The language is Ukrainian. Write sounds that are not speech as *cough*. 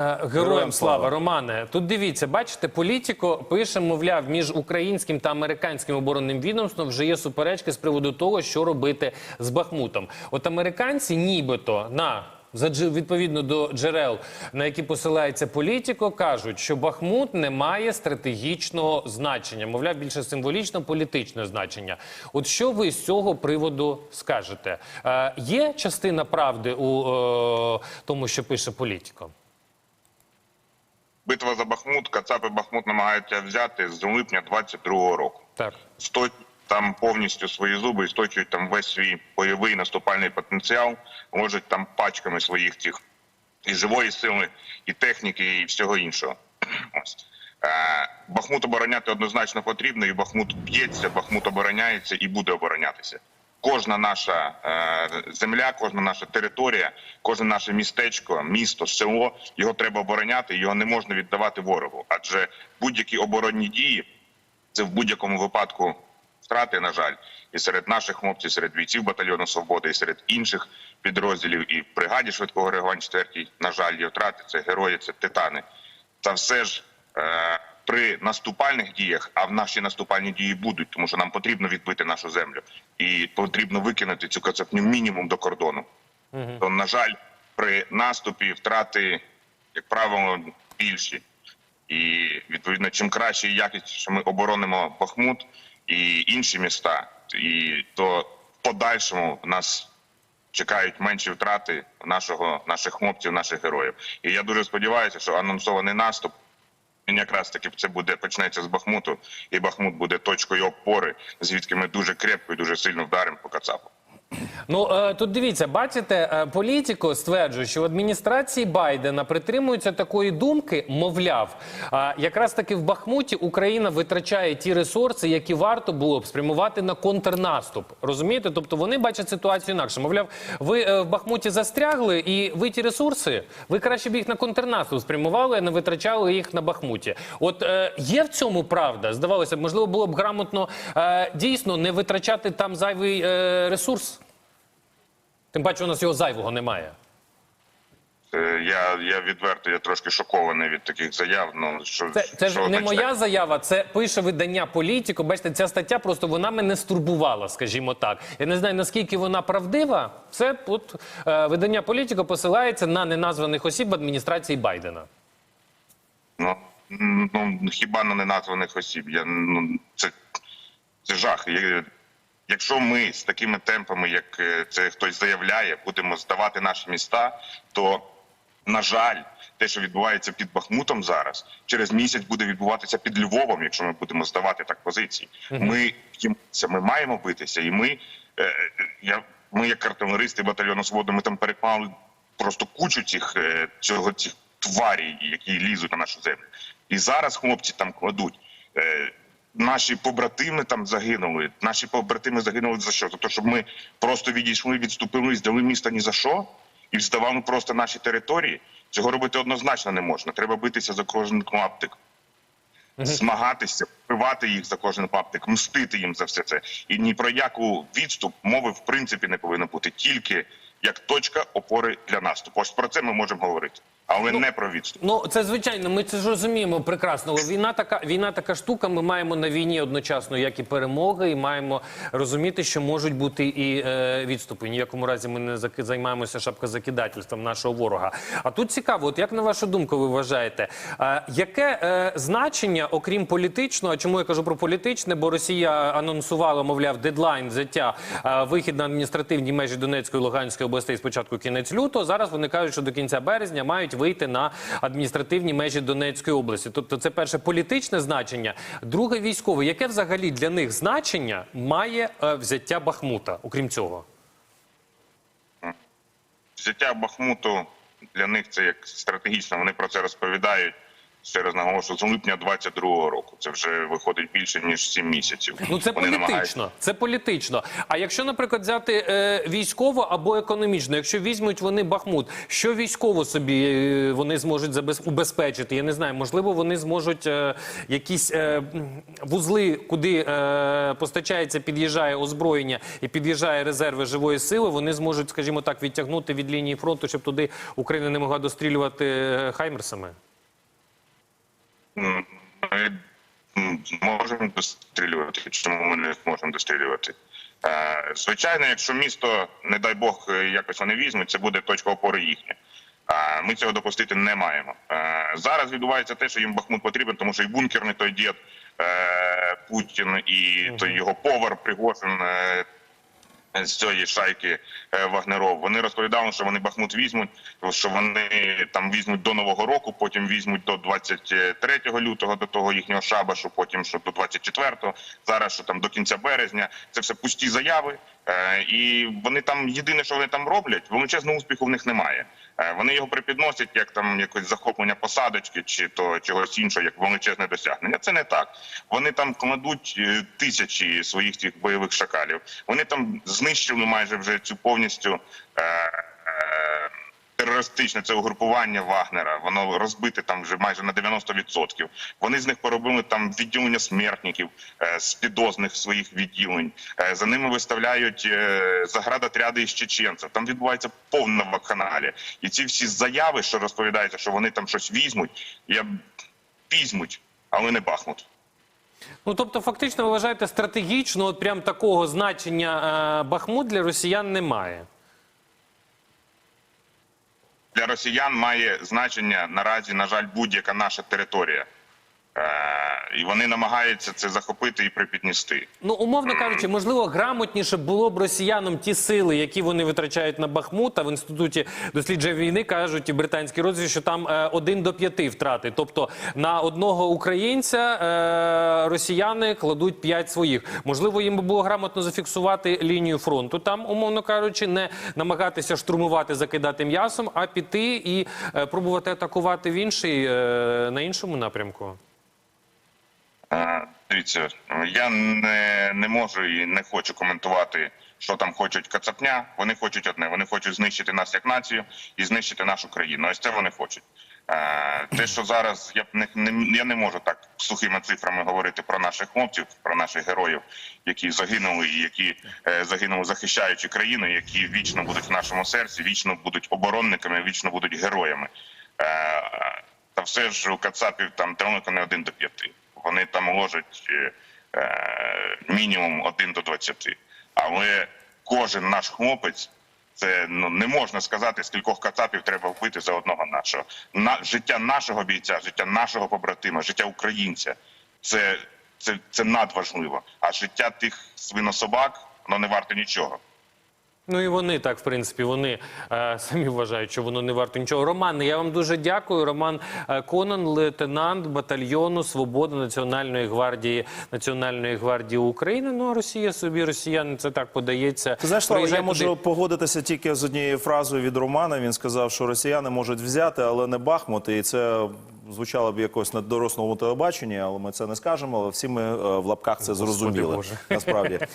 Е, Героям слава, Романе. Тут дивіться, бачите, політико пише, мовляв, між українським та американським оборонним відомством вже є суперечки з приводу того, що робити з Бахмутом. От американці, нібито на відповідно до джерел, на які посилається політико, кажуть, що Бахмут не має стратегічного значення, мовляв, більше символічно політичне значення. От що ви з цього приводу скажете? Е, є частина правди у е, тому, що пише політико? Битва за Бахмут, Кацапи Бахмут намагаються взяти з липня 22-го року. Так. Стоять там повністю свої зуби і сточують там весь свій бойовий наступальний потенціал, можуть там пачками своїх цих і живої сили, і техніки, і всього іншого. *clears throat* Ось. Е, Бахмут обороняти однозначно потрібно, і Бахмут б'ється, Бахмут обороняється і буде оборонятися. Кожна наша е, земля, кожна наша територія, кожне наше містечко, місто, село його треба обороняти, його не можна віддавати ворогу. Адже будь-які оборонні дії це в будь-якому випадку втрати, на жаль, і серед наших хлопців, серед бійців батальйону свободи, і серед інших підрозділів, і бригаді швидкого реагування 4 на жаль, є втрати. Це герої, це титани. Та все ж е, при наступальних діях, а в наші наступальні дії будуть, тому що нам потрібно відбити нашу землю, і потрібно викинути цю кацапню мінімум до кордону. То на жаль, при наступі втрати, як правило, більші. І відповідно, чим краще і якісніше ми оборонимо Бахмут і інші міста, і то в подальшому нас чекають менші втрати нашого наших хлопців, наших героїв. І я дуже сподіваюся, що анонсований наступ якраз таки це буде почнеться з Бахмуту, і Бахмут буде точкою опори, звідки ми дуже крепко і дуже сильно вдаримо по Кацапу. Ну е, тут дивіться, бачите, е, політико стверджує, що в адміністрації Байдена притримуються такої думки, мовляв, якраз таки в Бахмуті Україна витрачає ті ресурси, які варто було б спрямувати на контрнаступ. Розумієте? Тобто вони бачать ситуацію інакше. Мовляв, ви е, в Бахмуті застрягли, і ви ті ресурси, ви краще б їх на контрнаступ спрямували, а не витрачали їх на Бахмуті. От є в цьому правда? Здавалося б, можливо, було б грамотно дійсно не витрачати там зайвий ресурс. Тим паче, у нас його зайвого немає. Е, Я, я відверто, я трошки шокований від таких заяв. Ну що Це, це ж що не моя заява, це пише видання політико. Бачите, ця стаття просто вона мене стурбувала, скажімо так. Я не знаю наскільки вона правдива. Це от е, видання політико посилається на неназваних осіб адміністрації Байдена. Ну, ну хіба на неназваних осіб? Я ну це, це жах. Я- Якщо ми з такими темпами, як е, це хтось заявляє, будемо здавати наші міста, то на жаль, те, що відбувається під Бахмутом зараз, через місяць буде відбуватися під Львовом, якщо ми будемо здавати так позиції. Ми б'ємося, ми маємо битися, і ми, е, я, ми як артилеристи батальйону свободи, ми там переклали просто кучу цих е, цього цих тварій, які лізуть на нашу землю. І зараз хлопці там кладуть. Е, Наші побратими там загинули. Наші побратими загинули за що? За те, щоб ми просто відійшли, відступили, здали місто ні за що і здавали просто наші території. Цього робити однозначно не можна. Треба битися за кожен клаптик, змагатися, вбивати їх за кожен клаптик, мстити їм за все це. І ні про яку відступ мови в принципі не повинно бути тільки як точка опори для наступу. Ось про це ми можемо говорити, але не про відступ. Ну це звичайно, ми це ж розуміємо прекрасно. Війна така війна така штука. Ми маємо на війні одночасно як і перемоги, і маємо розуміти, що можуть бути і е, відступи. Ні в якому разі ми не займаємося шапкозакидательством нашого ворога. А тут цікаво, от як на вашу думку, ви вважаєте, е, яке е, значення, окрім політичного, а чому я кажу про політичне? Бо Росія анонсувала, мовляв, дедлайн взяття е, вихід на адміністративні межі Донецької і Луганської областей спочатку кінець лютого. Зараз вони кажуть, що до кінця березня мають вийти на адміністративні межі Донецької області. Тобто, це перше політичне значення. Друге військове. Яке взагалі для них значення має е, взяття Бахмута, окрім цього? Взяття Бахмуту для них це як стратегічно. Вони про це розповідають. Ще раз наголошую, з липня 22-го року. Це вже виходить більше ніж 7 місяців. Ну це Вони політично. Це політично. А якщо, наприклад, взяти е, військово або економічно, якщо візьмуть вони Бахмут, що військово собі е, вони зможуть забез... убезпечити? Я не знаю, можливо, вони зможуть е, якісь е, вузли, куди е, постачається, під'їжджає озброєння і під'їжджає резерви живої сили. Вони зможуть, скажімо так, відтягнути від лінії фронту, щоб туди Україна не могла дострілювати е, хаймерсами. Ми можемо дострілювати. Чому ми не можемо дострілювати? Е, Звичайно, якщо місто, не дай Бог, е, якось вони візьмуть, це буде точка опори їхня. Ми цього допустити не маємо. Е, Зараз відбувається те, що їм Бахмут потрібен, тому що і бункерний той дід е, Путін, і той його повар Пригожин е, з цієї шайки е, Вагнеров. Вони розповідали, що вони Бахмут візьмуть, що вони там візьмуть до нового року, потім візьмуть до 23 лютого, до того їхнього шабашу, потім що до 24-го, зараз що там до кінця березня. Це все пусті заяви. Е, І вони там єдине, що вони там роблять, величезного успіху в них немає. Е, Вони його припідносять як там якось захоплення посадочки чи то чогось іншого, як величезне досягнення. Це не так. Вони там кладуть е, тисячі своїх цих бойових шакалів. Вони там знищили майже вже цю повністю. Е, Терористичне це угрупування Вагнера, воно розбите там вже майже на 90%. Вони з них поробили там відділення смертників е, з підозних своїх відділень. Е, за ними виставляють е, заградотряди із чеченців. Там відбувається повна вакханалія. І ці всі заяви, що розповідаються, що вони там щось візьмуть, я візьмуть, але не бахнуть. Ну тобто, фактично, ви вважаєте, стратегічно, от прям такого значення е, Бахмут для росіян немає. Для росіян має значення наразі, на жаль, будь-яка наша територія. Е, і вони намагаються це захопити і припіднести. Ну, умовно кажучи, можливо, грамотніше було б росіянам ті сили, які вони витрачають на Бахмут. А в інституті дослідження війни кажуть і британські розвідки, що там е, один до п'яти втрати. Тобто на одного українця е, росіяни кладуть п'ять своїх. Можливо, їм би було грамотно зафіксувати лінію фронту. Там, умовно кажучи, не намагатися штурмувати, закидати м'ясом, а піти і е, пробувати атакувати в інший е, на іншому напрямку. Дивіться, я не, не можу і не хочу коментувати, що там хочуть Кацапня. Вони хочуть одне. Вони хочуть знищити нас як націю і знищити нашу країну. Ось це вони хочуть. Е, Те, що зараз я не, не я не можу так сухими цифрами говорити про наших хлопців, про наших героїв, які загинули, і які е, загинули захищаючи країну, які вічно будуть в нашому серці, вічно будуть оборонниками, вічно будуть героями. Е, Та все ж у Кацапів там далеко не один до п'яти. Вони там ложать е, мінімум один до двадцяти. Але кожен наш хлопець. Це ну не можна сказати, скількох кацапів треба вбити за одного нашого. На життя нашого бійця, життя нашого побратима, життя українця це, це, це надважливо. А життя тих свинособак воно не варте нічого. Ну і вони так, в принципі, вони е, *laughs* самі вважають, що воно не варто нічого. Роман, я вам дуже дякую. Роман е, Конан, лейтенант батальйону Свобода Національної гвардії Національної гвардії України. Ну а Росія собі, росіяни, це так подається. Ти знаєш, Слава, я можу туди. погодитися тільки з однією фразою від Романа. Він сказав, що росіяни можуть взяти, але не Бахмут. І це звучало б якось на дорослому телебаченні, але ми це не скажемо. Але всі ми е, в лапках це зрозуміли. Боже. Насправді. *laughs*